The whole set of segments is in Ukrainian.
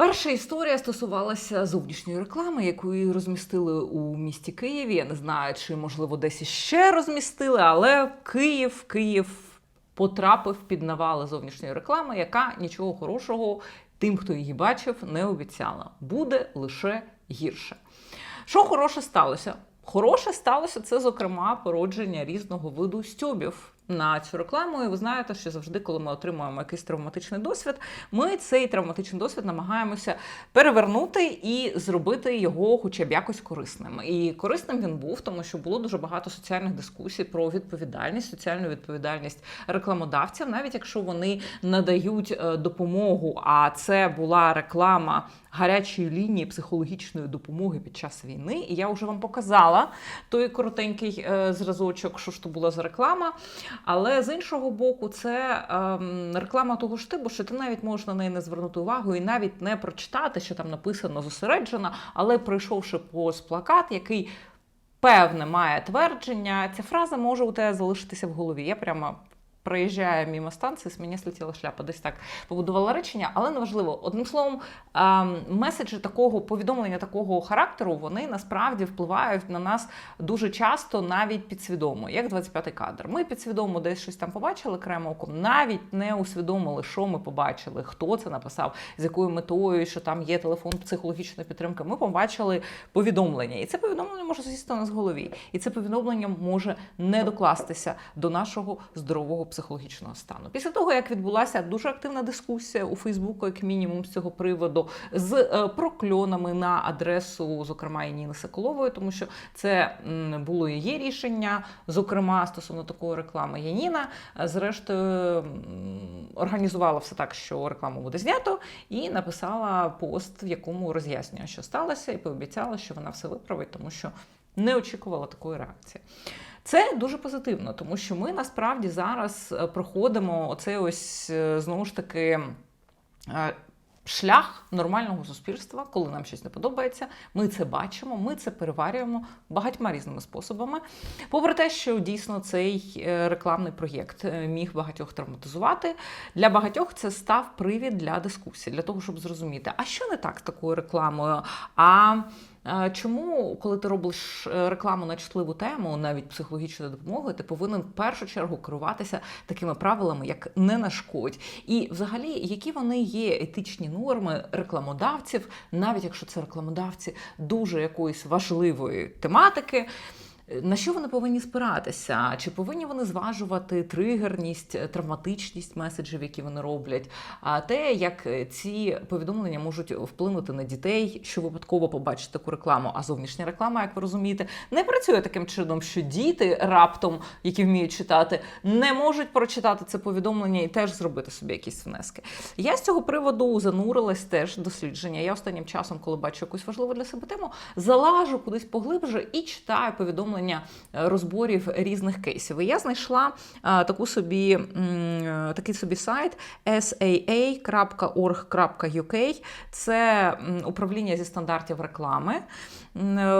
Перша історія стосувалася зовнішньої реклами, яку розмістили у місті Києві. Я не знаю, чи можливо десь іще розмістили, але Київ, Київ потрапив під навали зовнішньої реклами, яка нічого хорошого тим, хто її бачив, не обіцяла. Буде лише гірше. Що хороше сталося? Хороше сталося це, зокрема, породження різного виду стьобів на цю рекламу. І ви знаєте, що завжди, коли ми отримуємо якийсь травматичний досвід, ми цей травматичний досвід намагаємося перевернути і зробити його хоча б якось корисним. І корисним він був, тому що було дуже багато соціальних дискусій про відповідальність, соціальну відповідальність рекламодавців, навіть якщо вони надають е, допомогу. А це була реклама гарячої лінії психологічної допомоги під час війни. І я вже вам показала той коротенький е, зразочок, що ж то була за реклама. Але з іншого боку, це ем, реклама того ж типу, що ти навіть можеш на неї не звернути увагу і навіть не прочитати, що там написано зосереджено, але пройшовши повз плакат, який певне має твердження, ця фраза може у тебе залишитися в голові. Я прямо. Проїжджає мимо станції, з мені слетіла шляпа, десь так побудувала речення, але неважливо. Одним словом, ем, меседжі такого повідомлення такого характеру вони насправді впливають на нас дуже часто, навіть підсвідомо, як 25-й кадр. Ми підсвідомо десь щось там побачили окремо оком, навіть не усвідомили, що ми побачили, хто це написав, з якою метою, що там є телефон психологічної підтримки. Ми побачили повідомлення, і це повідомлення може засісти у нас в голові, і це повідомлення може не докластися до нашого здорового психологічного стану. Після того, як відбулася дуже активна дискусія у Фейсбуку, як мінімум, з цього приводу, з е, прокльонами на адресу, зокрема, і Ніни Соколової, тому що це було її рішення, зокрема стосовно такої реклами. Яніна, зрештою, організувала все так, що рекламу буде знято, і написала пост, в якому роз'яснює, що сталося, і пообіцяла, що вона все виправить, тому що не очікувала такої реакції. Це дуже позитивно, тому що ми насправді зараз е, проходимо оцей ось е, знову ж таки. е, Шлях нормального суспільства, коли нам щось не подобається, ми це бачимо, ми це переварюємо багатьма різними способами. Попри те, що дійсно цей рекламний проєкт міг багатьох травматизувати, для багатьох це став привід для дискусії, для того, щоб зрозуміти, а що не так з такою рекламою. А Чому, коли ти робиш е, рекламу на чутливу тему, навіть психологічної допомоги, ти повинен в першу чергу керуватися такими правилами, як не нашкодь, і взагалі, які вони є етичні норми рекламодавців, навіть якщо це рекламодавці дуже якоїсь важливої тематики. На що вони повинні спиратися? Чи повинні вони зважувати тригерність, травматичність меседжів, які вони роблять? А те, як ці повідомлення можуть вплинути на дітей, що випадково побачить таку рекламу, а зовнішня реклама, як ви розумієте, не працює таким чином, що діти раптом, які вміють читати, не можуть прочитати це повідомлення і теж зробити собі якісь внески. Я з цього приводу занурилась теж дослідження. Я останнім часом, коли бачу якусь важливу для себе тему, залажу кудись поглибше і читаю повідомлення е, розборів різних кейсів. І я знайшла таку собі, е, такий собі сайт saa.org.uk. Це управління зі стандартів реклами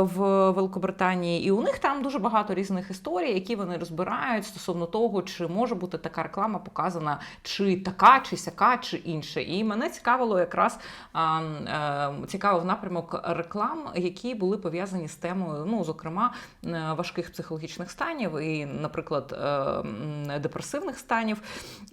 в Великобританії. І у них там дуже багато різних історій, які вони розбирають стосовно того, чи може бути така реклама показана, чи така, чи сяка, чи інше. І мене цікавило якраз е, цікавив напрямок реклам, які були пов'язані з темою, ну, зокрема, е, важких психологічних станів і, наприклад, е, депресивних станів.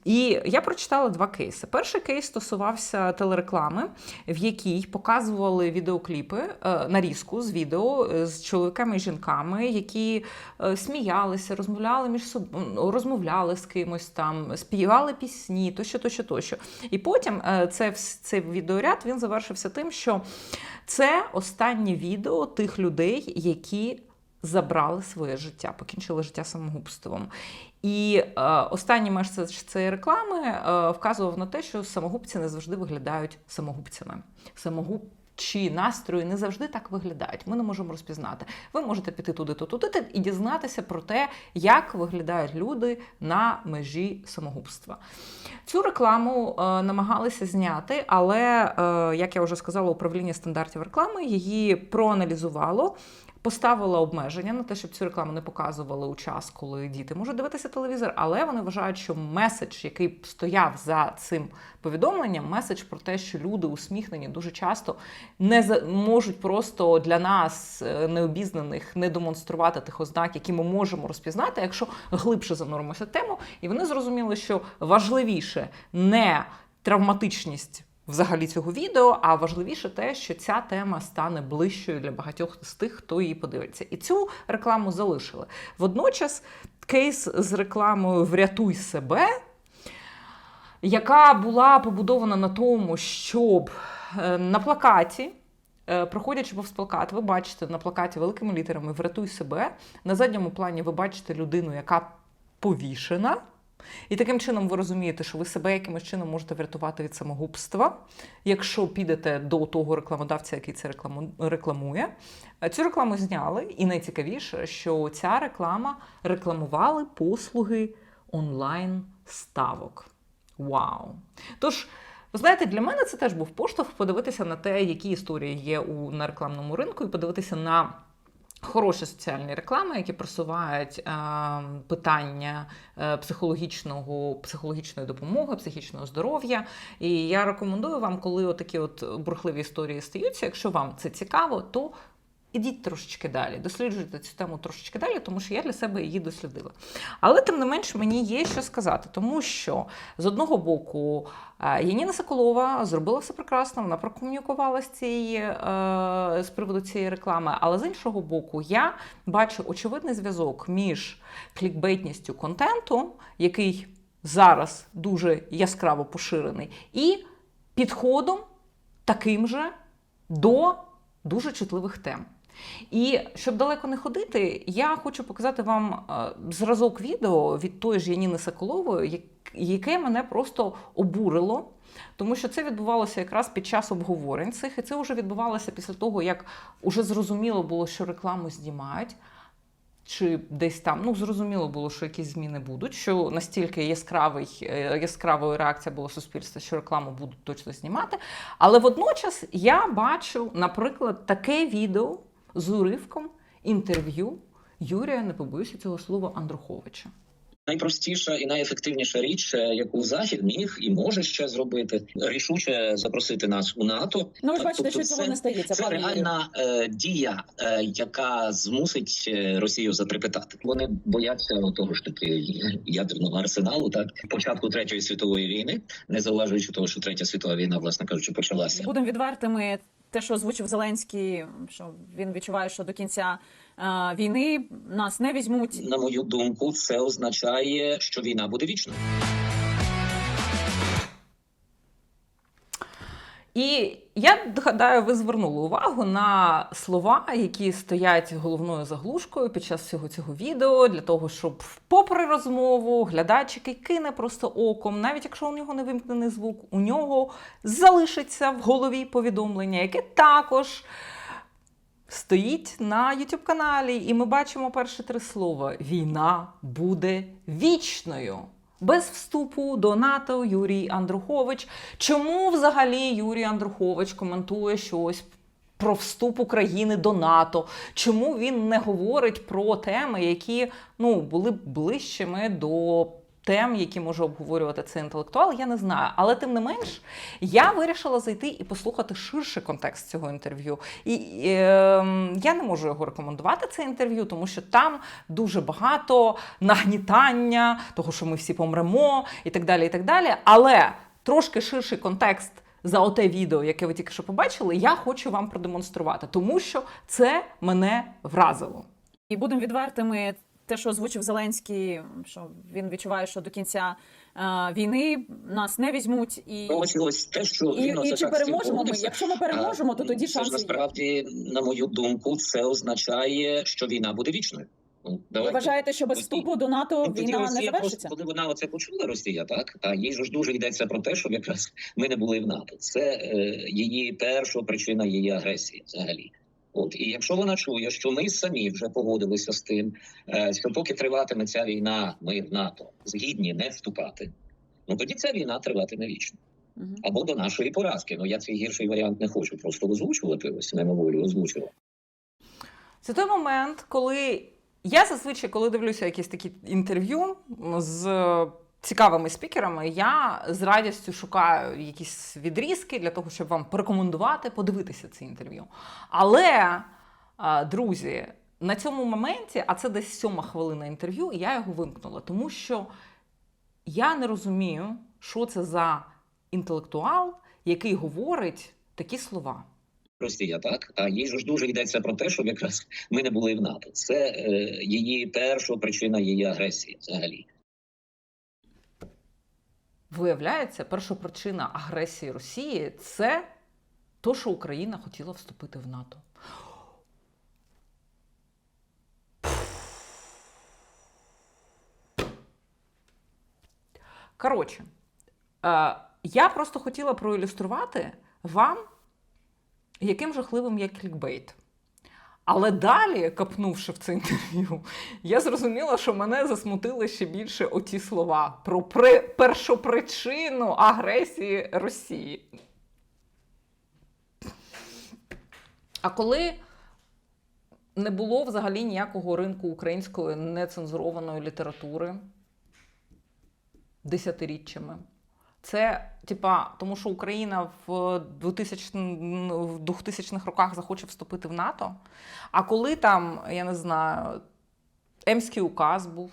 І я прочитала два кейси. Перший кейс стосувався телереклами, в якій показували відеокліпи, е, нарізку з відео е, з чоловіками і жінками, які сміялися, розмовляли між собою, розмовляли з кимось там, співали пісні, тощо, тощо, тощо. І потім це, цей відеоряд він завершився тим, що це останнє відео тих людей, які забрали своє життя, покінчили життя самогубством. І е, останній меседж цієї реклами е, вказував на те, що самогубці не завжди виглядають самогубцями. Самогубчі настрої не завжди так виглядають. Ми не можемо розпізнати. Ви можете піти туди, то туди і дізнатися про те, як виглядають люди на межі самогубства. Цю рекламу е, намагалися зняти, але, е, як я вже сказала, управління стандартів реклами її проаналізувало поставила обмеження на те, щоб цю рекламу не показували у час, коли діти можуть дивитися телевізор, але вони вважають, що меседж, який стояв за цим повідомленням, меседж про те, що люди усміхнені дуже часто не можуть просто для нас, е, необізнаних, не демонструвати тих ознак, які ми можемо розпізнати, якщо глибше зануримося тему, і вони зрозуміли, що важливіше не травматичність взагалі цього відео, а важливіше те, що ця тема стане ближчою для багатьох з тих, хто її подивиться. І цю рекламу залишили. Водночас кейс з рекламою Врятуй себе. Яка була побудована на тому, щоб е, на плакаті, е, проходячи повз плакат, ви бачите на плакаті великими літерами Врятуй себе. На задньому плані ви бачите людину, яка повішена. І таким чином ви розумієте, що ви себе якимось чином можете врятувати від самогубства, якщо підете до того рекламодавця, який це рекламу- рекламує. Цю рекламу зняли, і найцікавіше, що ця реклама рекламували послуги онлайн-ставок. Вау! Тож, ви знаєте, для мене це теж був поштовх подивитися на те, які історії є у на рекламному ринку, і подивитися на. Хороші соціальні реклами, які просувають е, питання е, психологічного, психологічної допомоги, психічного здоров'я. І я рекомендую вам, коли отакі от бурхливі історії стаються, якщо вам це цікаво, то ідіть трошечки далі, досліджуйте цю тему трошечки далі, тому що я для себе її дослідила. Але тим не менш мені є що сказати, тому що з одного боку е, Яніна Соколова зробила все прекрасно, вона прокомунікувала з цієї е, з приводу цієї реклами. Але з іншого боку, я бачу очевидний зв'язок між клікбейтністю контенту, який зараз дуже яскраво поширений, і підходом таким же до дуже чутливих тем. І щоб далеко не ходити, я хочу показати вам е, зразок відео від тої ж Яніни Соколової, яке мене просто обурило. Тому що це відбувалося якраз під час обговорень цих, і це вже відбувалося після того, як уже зрозуміло було, що рекламу знімають. Чи десь там ну зрозуміло було, що якісь зміни будуть, що настільки яскравий е, яскравою реакція була суспільства, що рекламу будуть точно знімати. Але водночас я бачу, наприклад, таке відео з уривком інтерв'ю Юрія, не побоюся цього слова, Андруховича. Найпростіша і найефективніша річ, е, яку захід міг і може ще зробити, рішуче запросити нас у НАТО. Ну, ви ж бачите, Тобто що цього це- не стається, Це пане реальна е, дія, е, яка змусить е, Росію затрепетати. Вони бояться того ж таки ядерного арсеналу, так початку третьої світової війни, не зауважуючи того, що третя світова війна, власне кажучи, почалася. Будемо відвертими. Те, що озвучив Зеленський, що він відчуває, що до кінця е, війни нас не візьмуть. На мою думку, це означає, що війна буде вічною. І я гадаю, ви звернули увагу на слова, які стоять головною заглушкою під час всього цього відео, для того, щоб, попри розмову, глядач, який кине просто оком, навіть якщо у нього не вимкнений звук, у нього залишиться в голові повідомлення, яке також стоїть на youtube каналі, і ми бачимо перші три слова: Війна буде вічною. Без вступу до НАТО Юрій Андрухович. Чому взагалі Юрій Андрухович коментує щось про вступ України до НАТО? Чому він не говорить про теми, які ну, були б ближчими до тем, які може обговорювати цей інтелектуал, я не знаю. Але тим не менш, я вирішила зайти і послухати ширший контекст цього інтерв'ю. І е, я не можу його рекомендувати, це інтерв'ю, тому що там дуже багато нагнітання, того, що ми всі помремо, і так далі. і так далі. Але трошки ширший контекст. За оте відео, яке ви тільки що побачили, я хочу вам продемонструвати, тому що це мене вразило. І будемо відвертими. Те, що озвучив Зеленський, що він відчуває, що до кінця е, війни нас не візьмуть, і, Ось ось те, що і, він і чи переможемо ми? Якщо ми переможемо, то тоді шанси насправді, на мою думку, це означає, що війна буде вічною. Ну, Ви вважаєте, що без вступу до НАТО Ну, війна не завершиться? просто, коли вона оце почула, Росія, так та їй ж дуже йдеться про те, щоб якраз ми не були в НАТО. Це е, її перша причина її агресії взагалі. От і якщо вона чує, що ми самі вже погодилися з тим, е, що поки триватиме ця війна, ми в НАТО згідні не вступати. Ну тоді ця війна триватиме вічно або до нашої поразки. Ну я цей гірший варіант не хочу просто озвучувати. Ось мимоволі озвучував. Це той момент, коли я зазвичай, коли дивлюся якісь такі інтерв'ю з цікавими спікерами, я з радістю шукаю якісь відрізки для того, щоб вам порекомендувати подивитися це інтерв'ю. Але, друзі, на цьому моменті, а це десь сьома хвилина інтерв'ю, і я його вимкнула, тому що я не розумію, що це за інтелектуал, який говорить такі слова. Росія, так а їй ж дуже йдеться про те, щоб якраз ми не були в НАТО. Це е, її перша причина її агресії взагалі. Виявляється, перша причина агресії Росії це то, що Україна хотіла вступити в НАТО. Коротше, е, я просто хотіла проілюструвати вам, яким жахливим є клікбейт. Але далі, капнувши в це інтерв'ю, я зрозуміла, що мене засмутили ще більше оті слова про при... першопричину агресії Росії. А коли не було взагалі ніякого ринку української нецензурованої літератури десятиріччями. Це, типа, тому що Україна в 2000, в 2000-х роках захоче вступити в НАТО. А коли там, я не знаю, Емський указ був,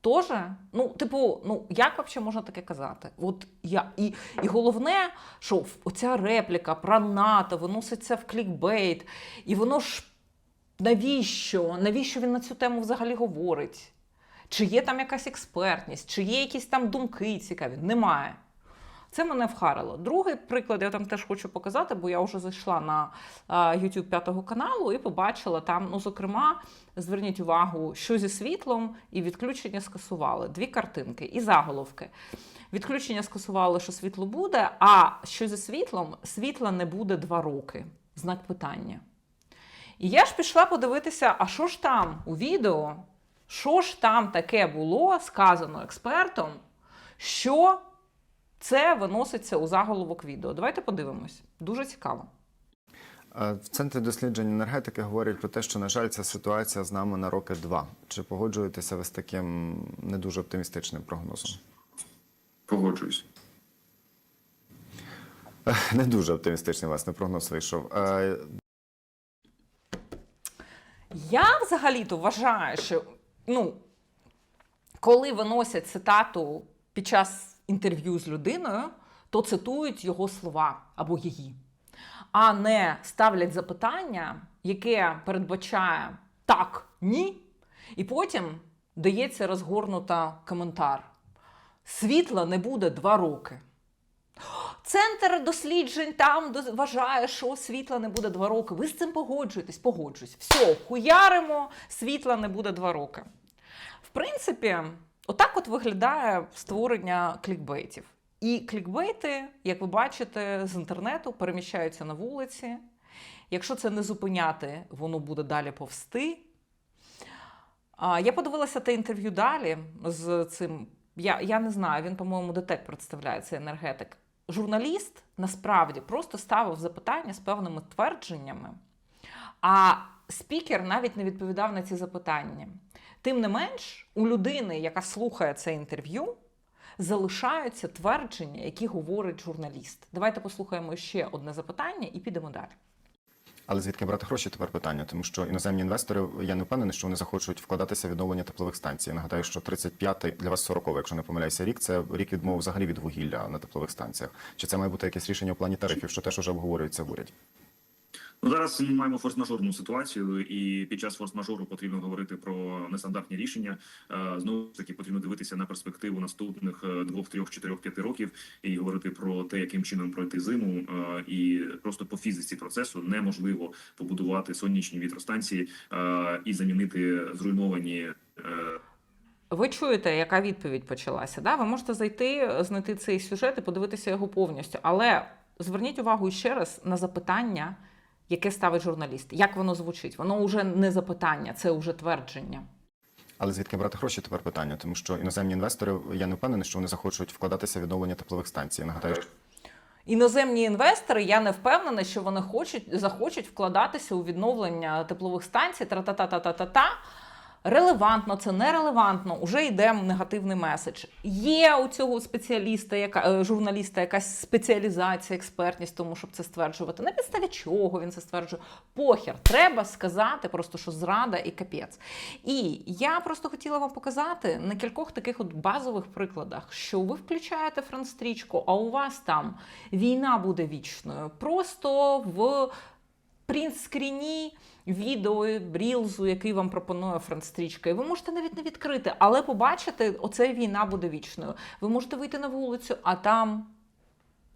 Тоже, ну, типу, ну як взагалі можна таке казати? От я і, і головне, що оця репліка про НАТО виноситься в клікбейт, і воно ж навіщо? Навіщо він на цю тему взагалі говорить? Чи є там якась експертність, чи є якісь там думки цікаві? Немає. Це мене вхарило. Другий приклад я там теж хочу показати, бо я вже зайшла на YouTube п'ятого каналу і побачила там, ну, зокрема, зверніть увагу, що зі світлом і відключення скасували. Дві картинки і заголовки. Відключення скасували, що світло буде, а що зі світлом? Світла не буде два роки. Знак питання. І я ж пішла подивитися, а що ж там у відео, що ж там таке було сказано експертом, що це виноситься у заголовок відео. Давайте подивимось. Дуже цікаво. Е, В центрі досліджень енергетики говорять про те, що, на жаль, ця ситуація з нами на роки два. Чи погоджуєтеся ви з таким не дуже оптимістичним прогнозом? Погоджуюсь. Е, Не дуже оптимістичний, власне, прогноз вийшов. Е, Я взагалі-то вважаю, що ну, коли виносять цитату під час інтерв'ю з людиною, то цитують його слова або її, а не ставлять запитання, яке передбачає так, ні, і потім дається розгорнута коментар. Світла не буде два роки. Центр досліджень там вважає, що світла не буде два роки. Ви з цим погоджуєтесь? Погоджуюсь. Все, хуяримо, світла не буде два роки. В принципі, отак от виглядає створення клікбейтів. І клікбейти, як ви бачите, з інтернету переміщаються на вулиці. Якщо це не зупиняти, воно буде далі повсти. Я подивилася те інтерв'ю далі з цим. Я, я не знаю, він, по-моєму, ДТЕК представляє цей енергетик. Журналіст насправді просто ставив запитання з певними твердженнями, а спікер навіть не відповідав на ці запитання. Тим не менш, у людини, яка слухає це інтерв'ю, залишаються твердження, які говорить журналіст. Давайте послухаємо ще одне запитання і підемо далі. Але звідки брати гроші тепер питання? Тому що іноземні інвестори, я не впевнений, що вони захочуть вкладатися в відновлення теплових станцій. Я нагадаю, що 35-й, для вас 40-й, якщо не помиляюся, рік це рік відмови взагалі від вугілля на теплових станціях. Чи це має бути якесь рішення у плані тарифів, що теж уже обговорюється в уряді? Ну зараз ми маємо форс-мажорну ситуацію, і під час форс-мажору потрібно говорити про нестандартні рішення. Е, Знову ж таки потрібно дивитися на перспективу наступних е, двох, трьох, чотирьох, п'яти років і говорити про те, яким чином пройти зиму. Е, І просто по фізиці процесу неможливо побудувати сонячні вітростанції і замінити зруйновані. Ви чуєте, яка відповідь почалася? Да? Ви можете зайти, знайти цей сюжет і подивитися його повністю. Але зверніть увагу ще раз на запитання, яке ставить журналіст. Як воно звучить? Воно вже не запитання, це вже твердження. Але звідки брати гроші тепер питання? Тому що іноземні інвестори, я не впевнений, що вони захочуть вкладатися в відновлення теплових станцій. Я нагадаю, Іноземні інвестори, я не впевнена, що вони хочуть захочуть вкладатися у відновлення теплових станцій. Тра-та-та-та-та-та. Релевантно, це нерелевантно, уже йде негативний меседж. Є у цього спеціаліста, яка е, журналіста, якась спеціалізація, експертність, тому щоб це стверджувати. На підставі чого він це стверджує? Похер, треба сказати просто, що зрада і капець. І я просто хотіла вам показати на кількох таких от базових прикладах, що ви включаєте фронт-стрічку, а у вас там війна буде вічною. Просто в принт-скріні відео, рілзу, який вам пропонує фронт-стрічка. І ви можете навіть не відкрити, але побачити, оце війна буде вічною. Ви можете вийти на вулицю, а там.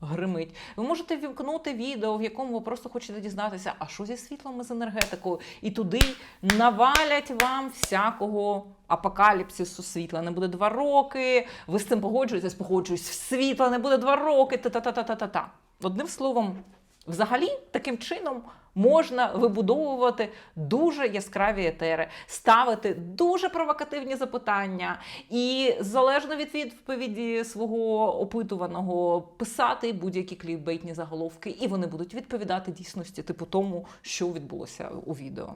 Гримить. Ви можете вімкнути відео, в якому ви просто хочете дізнатися, а що зі світлом і з енергетикою, і туди навалять вам всякого апокаліпсису світла. Не буде два роки. Ви з цим погоджуєтесь, погоджуюсь, світла не буде два роки. Та-та-та-та-та-та. Одним словом, взагалі, таким чином можна вибудовувати дуже яскраві етери, ставити дуже провокативні запитання, і залежно від відповіді свого опитуваного писати будь-які клікбейтні заголовки, і вони будуть відповідати дійсності, типу тому, що відбулося у відео.